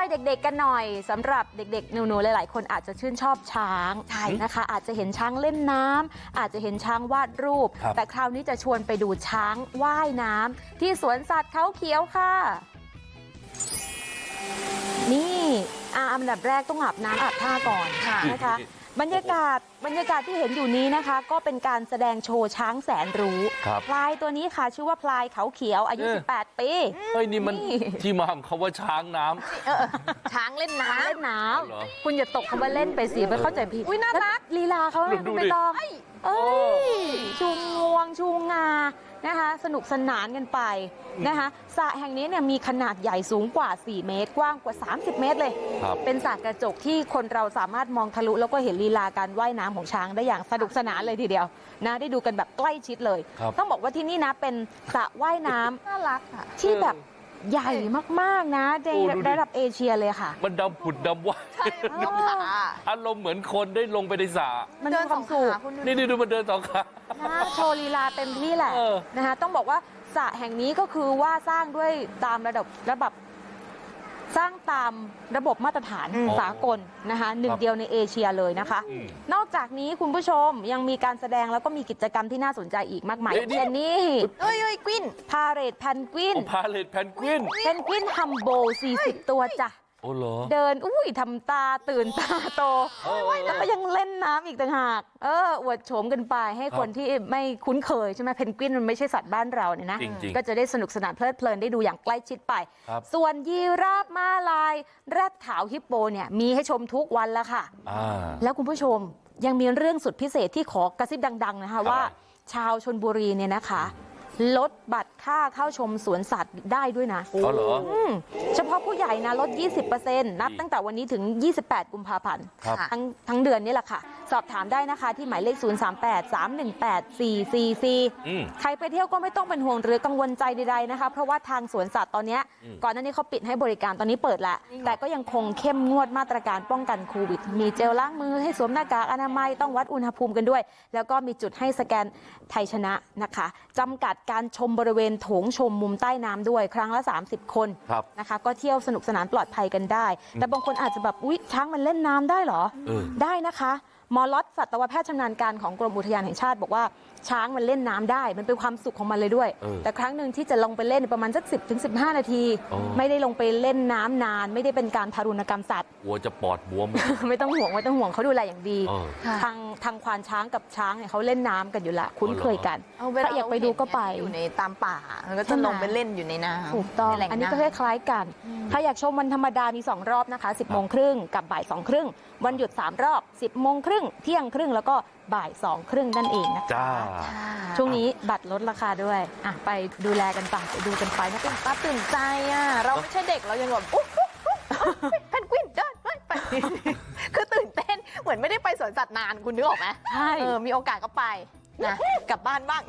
ใจเด็กๆกันหน่อยสำหรับเด็กๆหนูๆหลายๆ คนอาจจะชื่นชอบช้างใช่นะคะ อาจจะเห็นช้างเล่นน้ำอาจจะเห็นช้างวาดรูปครับแต่คราวนี้จะชวนไปดูช้างว่ายน้ำที่สวนสัตว์เขาเขียวค่ะนี่ อาอันดับแรกต้องอาบน้ำอาบท่าก่อนค่ะนะคะ บรรยากาศบรรยากาศที่เห็นอยู่นี้นะคะ ก็เป็นการแสดงโชว์ช้างแสนรู้ครับพลายตัวนี้ค่ะ ชื่อว่าพลายเขาเขียวอายุเอ๊ะ18 ปีเฮ้ยนี่มันนี่ที่มาของคำว่าช้างน้ำช้างเล่นน้ช้างเล่นน้เอาเหรอำคุณอย่าตกคำว่าเล่นไปสิไปเข้าใจผิดอุ๊ยน่ารักแล้วลีลาเขาดูอะดูคุณดิไปตองเอ้ยชูงวง ชูงานะคะ สนุกสนานกันไปนะคะสระแห่งนี้เนี่ยมีขนาดใหญ่สูงกว่า 4 เมตร กว้างกว่า 30 เมตรเลยครับเป็นสระกระจกที่คนเราสามารถมองทะลุแล้วก็เห็นลีลาการว่ายน้ำของช้างได้อย่างสนุกสนานเลยทีเดียวนะได้ดูกันแบบใกล้ชิดเลยครับต้องบอกว่าที่นี่นะเป็นสระว่ายน้ำำน่ารักอะที่แบบ ใหญ่มากๆนะในโอ้ดูดิระดับเอเชียเลยค่ะ มันดำผุดดำว่ายยกขาอารมณ์เหมือนคนได้ลงไปในสระมันเดิมีนคสวาอมงสุขขาคุณดูนี่นี่ดูมันเดินสองขานะโชว์ลีลาเต็มที่แหละเออนะคะต้องบอกว่าสระแห่งนี้ก็คือว่าสร้างด้วยตามระดับระบบ สร้างตามระบบมาตรฐานอืมสากลนะคะหนึ่งเดียวในเอเชียเลยนะคะอืมนอกจากนี้คุณผู้ชมยังมีการแสดงแล้วก็มีกิจกรรมที่น่าสนใจอีกมากมายเอ๊ะนี่เช่นนี้เอ้ยเอ้ยกวินพาเรดแพนกวินโอ้พาเลตแพนกวินเพนกวินฮัมโบ40 ตัวจ้ะโอ้ เหรอเดินอุ้ยทำตาตื่นตาโตเออเออแล้วก็ยังเล่นน้ำอีกต่างหากเอออวดโฉมกันไปให้ครับคนที่ไม่คุ้นเคยใช่ไหมเพนกวินมันไม่ใช่สัตว์บ้านเราเนี่ยนะจริงๆก็จะได้สนุกสนานเพลิดเพลินได้ดูอย่างใกล้ชิดไปครับส่วนยีราฟม้าลายแรดขาวฮิปโปเนี่ยมีให้ชมทุกวันแล้วค่ะอ่าแล้วคุณผู้ชมยังมีเรื่องสุดพิเศษที่ขอกระซิบดัง ๆ นะคะอะไรว่า ชาวชนบุรีเนี่ยนะคะ ลดบัตรค่าเข้าชมสวนสัตว์ได้ด้วยนะอ๋อเหรออืมเฉพาะผู้ใหญ่นะลด 20%นับตั้งแต่วันนี้ถึง 28 กุมภาพันธ์ครับทั้งทั้งเดือนนี่แหละค่ะ สอบถามได้นะคะที่หมายเลข 038 318 444อืมใครไปเที่ยวก็ไม่ต้องเป็นห่วงหรือกังวลใจใดๆนะคะ เพราะว่าทางสวนสัตว์ตอนเนี้ยอืมก่อนหน้านี้เขาปิดให้บริการตอนนี้เปิดแล้ว แต่ก็ยังคงเข้มงวดมาตรการป้องกันโควิด มีเจลล้างมือให้สวมหน้ากากอนามัยต้องวัดอุณหภูมิกันด้วย แล้วก็มีจุดให้สแกนไทยชนะนะคะจำกัดการชมบริเวณโถงชมมุมใต้น้ำด้วยครั้งละ 30 คนครับนะคะ ก็เที่ยวสนุกสนานปลอดภัยกันได้ แต่บางคนอาจจะแบบอุ๊ยช้างมันเล่นน้ำได้เหรอเออได้นะคะ หมอล็อตสัตวแพทย์ชำนาญการของกรมอุทยานแห่งชาติบอกว่าช้างมันเล่นน้ำได้ มันเป็นความสุขของมันเลยด้วยเออแต่ครั้งหนึ่งที่จะลงไปเล่นประมาณสักสิบถึงสินาทีอ๋อไม่ได้ลงไปเล่นน้ำนาน ไม่ได้เป็นการทารุณกรรมสัตว์กลัวจะปอดบวม ไม่ต้องห่วงไม่ต้องห่วงเขาดูแลอย่างดีเออค่ะทางทางควานช้างกับช้างเนี่ยเขาเล่นน้ำกันอยู่ละคุ้นเคยกันเอาเวลาถ้าอยากไปดูก็ไปอยู่ในตามป่ามันก็จะลงไปเล่นอยู่ในน้ำถูกต้องในแหล่งอันนี้ก็ำคล้ายๆกัน ถ้าอยากชมวันธรรมดามี2รอบนะคะ10โมงครึ่งกับบ่าย2ครึ่งวันหยุด3รอบ10โมงครึ่งเที่ยงครึ่งแล้วก็บ่าย2ครึ่งนั่นเองนะคะจ้าช่วงนี้บัตรลดราคาด้วยอะไปดูแลกันไปไปดูกันไปนะตื่นตาตื่นใจอะเราไม่ใช่เด็กเรายังแบบอุ๊ยอุ๊ยอุ๊ยเพนกวินเดินไปไปคือตื่นเต้นเหมือนไม่ได้ไปสวนสัตว์นานคุณนึกออกไหมใช่เออมีโอกาสก็ไปนะกลับบ้านบ้าง